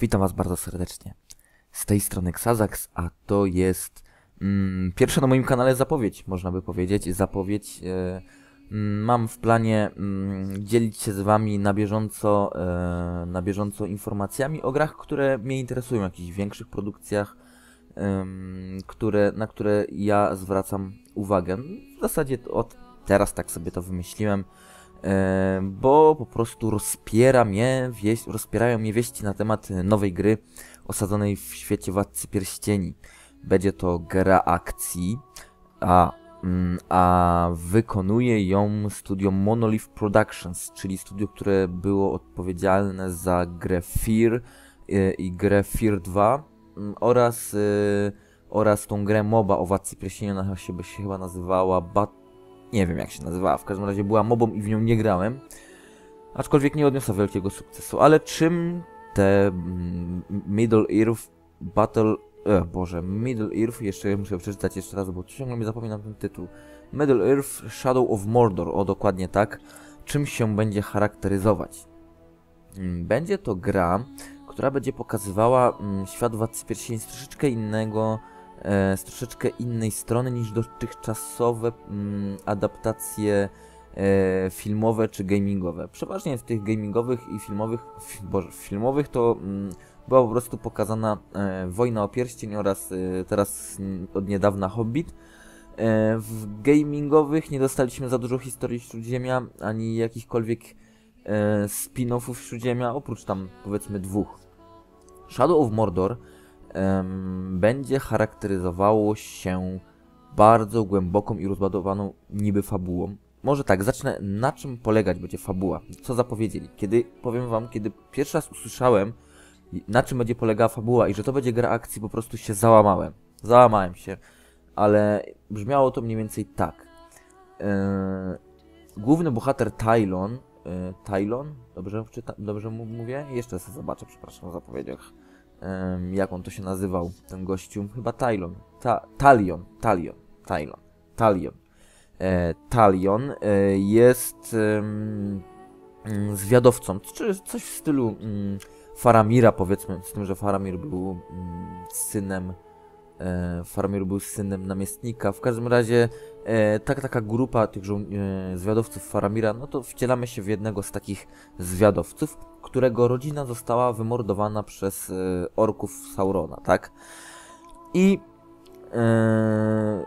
Witam Was bardzo serdecznie. Z tej strony Xazax, a to jest mm, pierwsza na moim kanale zapowiedź, można by powiedzieć. Zapowiedź. E, mm, mam w planie mm, dzielić się z Wami na bieżąco, e, na bieżąco informacjami o grach, które mnie interesują, jakichś większych produkcjach, em, które, na które ja zwracam uwagę. W zasadzie od teraz tak sobie to wymyśliłem. E, bo po prostu rozpiera mnie, wieś, rozpierają mnie wieści na temat nowej gry osadzonej w świecie Władcy Pierścieni. Będzie to gra akcji, a, mm, a wykonuje ją studio Monolith Productions, czyli studio, które było odpowiedzialne za grę Fear e, i grę Fear 2 mm, oraz, e, oraz tą grę MOBA o Władcy Pierścieni, ona się, się chyba nazywała Bat nie wiem jak się nazywała, w każdym razie była mobą i w nią nie grałem. Aczkolwiek nie odniosła wielkiego sukcesu. Ale czym te mm, Middle Earth Battle... E, Boże, Middle Earth, jeszcze muszę przeczytać jeszcze raz, bo ciągle mi zapominam ten tytuł. Middle Earth Shadow of Mordor, o dokładnie tak. Czym się będzie charakteryzować? Mm, będzie to gra, która będzie pokazywała mm, świat Władcy Pierścieni z troszeczkę innego z troszeczkę innej strony niż dotychczasowe mm, adaptacje e, filmowe czy gamingowe. Przeważnie w tych gamingowych i filmowych, fi, boże, filmowych to mm, była po prostu pokazana e, Wojna o Pierścień oraz e, teraz od niedawna Hobbit. E, w gamingowych nie dostaliśmy za dużo historii Śródziemia, ani jakichkolwiek e, spin-offów Śródziemia, oprócz tam powiedzmy dwóch. Shadow of Mordor będzie charakteryzowało się bardzo głęboką i rozbudowaną niby fabułą. Może tak, zacznę na czym polegać będzie fabuła. Co zapowiedzieli? Kiedy, powiem wam, kiedy pierwszy raz usłyszałem na czym będzie polegała fabuła i że to będzie gra akcji, po prostu się załamałem. Załamałem się, ale brzmiało to mniej więcej tak. Yy, główny bohater Tylon, yy, Tylon, dobrze, czyta, dobrze mówię? Jeszcze sobie zobaczę, przepraszam o zapowiedziach jak on to się nazywał, ten gościu, chyba Tylon, Ta, Talion, Talion, Talion. E, Talion e, jest e, zwiadowcą, czy coś w stylu mm, Faramira powiedzmy, z tym, że Faramir był mm, synem e, Faramir był synem namiestnika. W każdym razie e, tak, taka grupa tych e, zwiadowców Faramira, no to wcielamy się w jednego z takich zwiadowców, którego rodzina została wymordowana przez e, orków Saurona, tak? I e,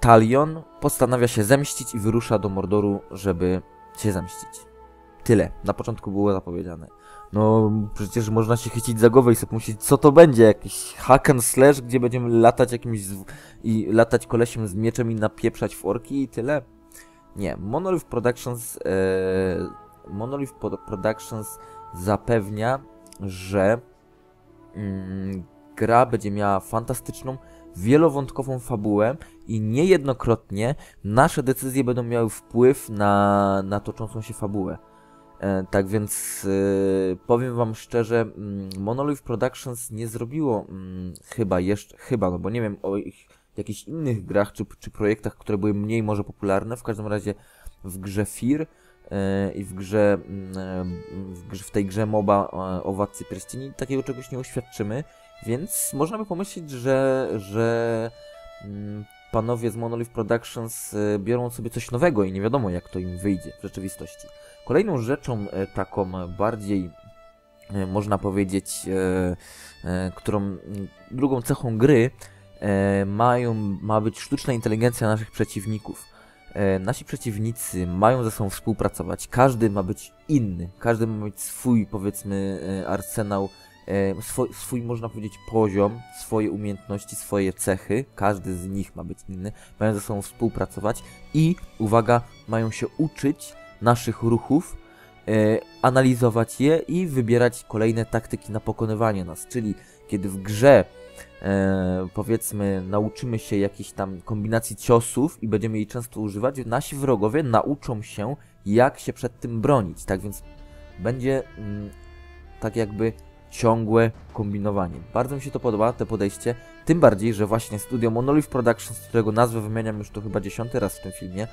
Talion postanawia się zemścić i wyrusza do Mordoru, żeby się zemścić. Tyle. Na początku było zapowiedziane. No, przecież można się chycić za głowę i sobie pomyśleć, co to będzie? Jakiś hack and slash, gdzie będziemy latać jakimś z... i latać kolesiem z mieczem i napieprzać w orki i tyle? Nie. Monolith Productions e, Monolith Productions zapewnia, że mm, gra będzie miała fantastyczną, wielowątkową fabułę i niejednokrotnie nasze decyzje będą miały wpływ na, na toczącą się fabułę. E, tak więc e, powiem wam szczerze, mm, Monolith Productions nie zrobiło mm, chyba jeszcze, chyba, no bo nie wiem o ich jakichś innych grach czy, czy projektach, które były mniej może popularne, w każdym razie w grze Fear i w grze, mm, w, grze, w tej grze MOBA o Władcy Pierścieni takiego czegoś nie uświadczymy, więc można by pomyśleć, że, że panowie z Monolith Productions biorą sobie coś nowego i nie wiadomo jak to im wyjdzie w rzeczywistości. Kolejną rzeczą e, taką bardziej, e, można powiedzieć, e, którą drugą cechą gry mają, ma być sztuczna inteligencja naszych przeciwników. Nasi przeciwnicy mają ze sobą współpracować, każdy ma być inny, każdy ma mieć swój, powiedzmy, arsenał, swój, swój, można powiedzieć, poziom, swoje umiejętności, swoje cechy, każdy z nich ma być inny, mają ze sobą współpracować i, uwaga, mają się uczyć naszych ruchów, e, analizować je i wybierać kolejne taktyki na pokonywanie nas. Czyli kiedy w grze e, powiedzmy nauczymy się jakiejś tam kombinacji ciosów i będziemy jej często używać, nasi wrogowie nauczą się jak się przed tym bronić. Tak więc będzie mm, tak jakby ciągłe kombinowanie. Bardzo mi się to podoba, to podejście, tym bardziej, że właśnie studio Monolith Productions, którego nazwę wymieniam już to chyba dziesiąty raz w tym filmie,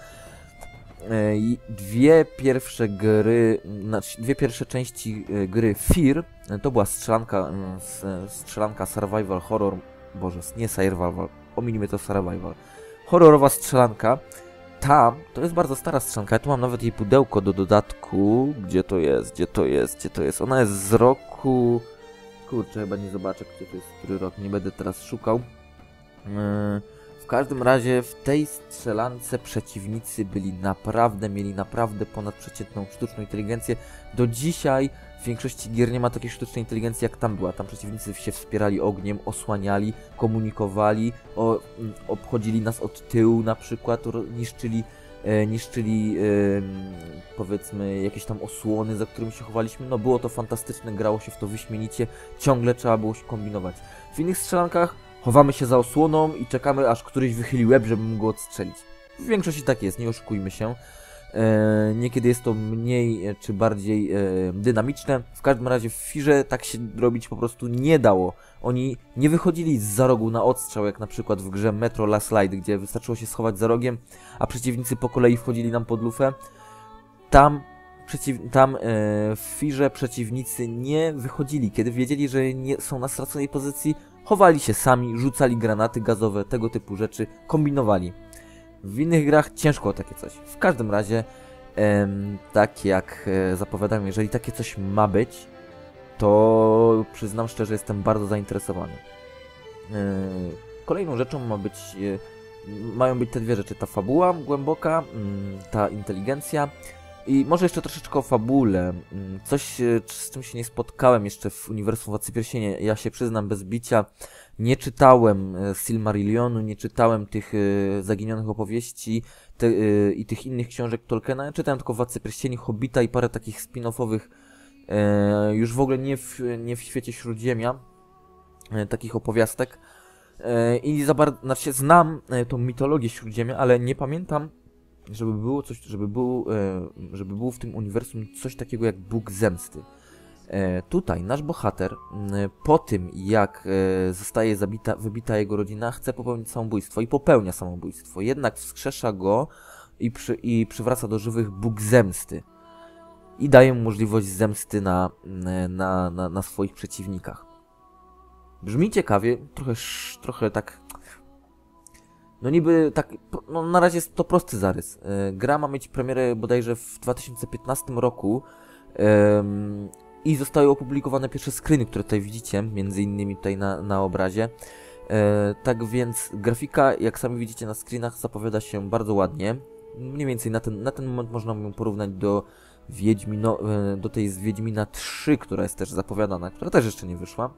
dwie pierwsze gry, znaczy dwie pierwsze części e, gry Fear, e, to była strzelanka, mm, strzelanka survival horror, boże, nie survival, ominimy to survival, horrorowa strzelanka. Ta, to jest bardzo stara strzelanka, ja tu mam nawet jej pudełko do dodatku, gdzie to jest, gdzie to jest, gdzie to jest, ona jest z roku, kurczę, chyba nie zobaczę, gdzie to jest, który rok, nie będę teraz szukał. Yy, w każdym razie w tej strzelance przeciwnicy byli naprawdę, mieli naprawdę ponadprzeciętną sztuczną inteligencję. Do dzisiaj w większości gier nie ma takiej sztucznej inteligencji jak tam była. Tam przeciwnicy się wspierali ogniem, osłaniali, komunikowali, o, m, obchodzili nas od tyłu na przykład, niszczyli, e, niszczyli em, powiedzmy jakieś tam osłony, za którymi się chowaliśmy. No było to fantastyczne, grało się w to wyśmienicie, ciągle trzeba było się kombinować. W innych strzelankach chowamy się za osłoną i czekamy aż któryś wychyli łeb, żeby mógł go odstrzelić. W większości tak jest, nie oszukujmy się. E, niekiedy jest to mniej e, czy bardziej e, dynamiczne. W każdym razie w Firze tak się robić po prostu nie dało. Oni nie wychodzili z za rogu na odstrzał, jak na przykład w grze Metro Last Light, gdzie wystarczyło się schować za rogiem, a przeciwnicy po kolei wchodzili nam pod lufę. Tam, przeciw, tam e, w Firze przeciwnicy nie wychodzili. Kiedy wiedzieli, że nie są na straconej pozycji, chowali się sami, rzucali granaty gazowe, tego typu rzeczy, kombinowali. W innych grach ciężko o takie coś. W każdym razie, em, tak jak e, zapowiadam, jeżeli takie coś ma być, to przyznam szczerze, jestem bardzo zainteresowany. E, Kolejną rzeczą ma być, e, mają być te dwie rzeczy, ta fabuła głęboka, mm, ta inteligencja i może jeszcze troszeczkę o fabule. Mm, Coś, e, z czym się nie spotkałem jeszcze w uniwersum Władcy Pierścienia. Ja się przyznam bez bicia, nie czytałem e, Silmarillionu, nie czytałem tych e, zaginionych opowieści te, i tych innych książek Tolkiena. Ja czytałem tylko Władcę Pierścieni, Hobbita i parę takich spin-offowych, już w ogóle nie w, nie w świecie Śródziemia, takich opowiastek. I za bardzo, znaczy znam tą mitologię Śródziemia, ale nie pamiętam, żeby było coś, żeby był, e, żeby było w tym uniwersum coś takiego jak Bóg Zemsty. E, tutaj nasz bohater, po tym jak e, zostaje zabita, wybita jego rodzina, chce popełnić samobójstwo i popełnia samobójstwo. Jednak wskrzesza go i, przy, i przywraca do żywych Bóg Zemsty. I daje mu możliwość zemsty na, na, na, na swoich przeciwnikach. Brzmi ciekawie, trochę, trochę tak. No niby tak. No na razie jest to prosty zarys. E, Gra ma mieć premierę bodajże w 2015 roku. I zostały opublikowane pierwsze screeny, które tutaj widzicie, między innymi tutaj na, na obrazie. E, tak więc grafika, jak sami widzicie na screenach, zapowiada się bardzo ładnie. Mniej więcej na ten, na ten moment można ją porównać do Wiedźmino, e, do tej z Wiedźmina 3, która jest też zapowiadana, która też jeszcze nie wyszła.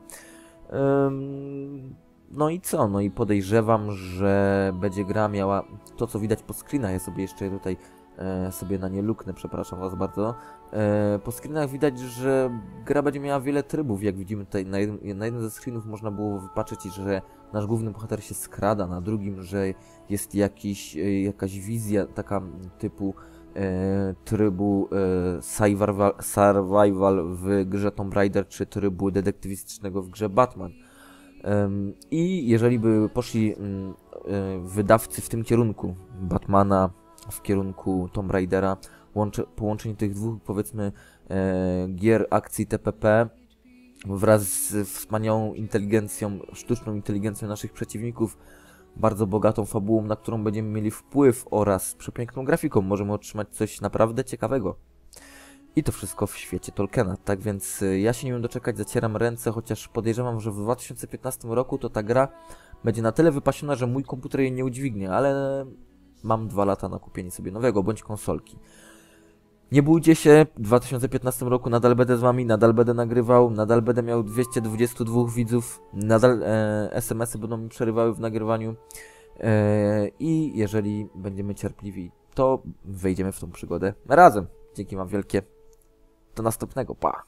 Ym, No i co? No i podejrzewam, że będzie gra miała to, co widać po screenach. Ja sobie jeszcze tutaj e, sobie na nie luknę, przepraszam was bardzo. E, po screenach widać, że gra będzie miała wiele trybów. Jak widzimy tutaj na jednym, na jednym ze screenów można było wypatrzeć, że nasz główny bohater się skrada, na drugim, że jest jakiś, e, jakaś wizja taka typu e, trybu e, survival, survival w grze Tomb Raider, czy trybu detektywistycznego w grze Batman. I jeżeli by poszli mm, e, wydawcy w tym kierunku, Batmana w kierunku Tomb Raidera, łącze, połączenie tych dwóch, powiedzmy, e, gier akcji TPP wraz z wspaniałą inteligencją, sztuczną inteligencją naszych przeciwników, bardzo bogatą fabułą, na którą będziemy mieli wpływ oraz przepiękną grafiką, możemy otrzymać coś naprawdę ciekawego. I to wszystko w świecie Tolkiena. Tak więc y, ja się nie wiem doczekać, zacieram ręce, chociaż podejrzewam, że w 2015 roku to ta gra będzie na tyle wypasiona, że mój komputer jej nie udźwignie, ale mam dwa lata na kupienie sobie nowego bądź konsolki. Nie bójcie się, w 2015 roku nadal będę z wami, nadal będę nagrywał, nadal będę miał 222 widzów, nadal e, SMS-y będą mi przerywały w nagrywaniu e, i jeżeli będziemy cierpliwi, to wejdziemy w tą przygodę razem. Dzięki wam wielkie. Do następnego, pa!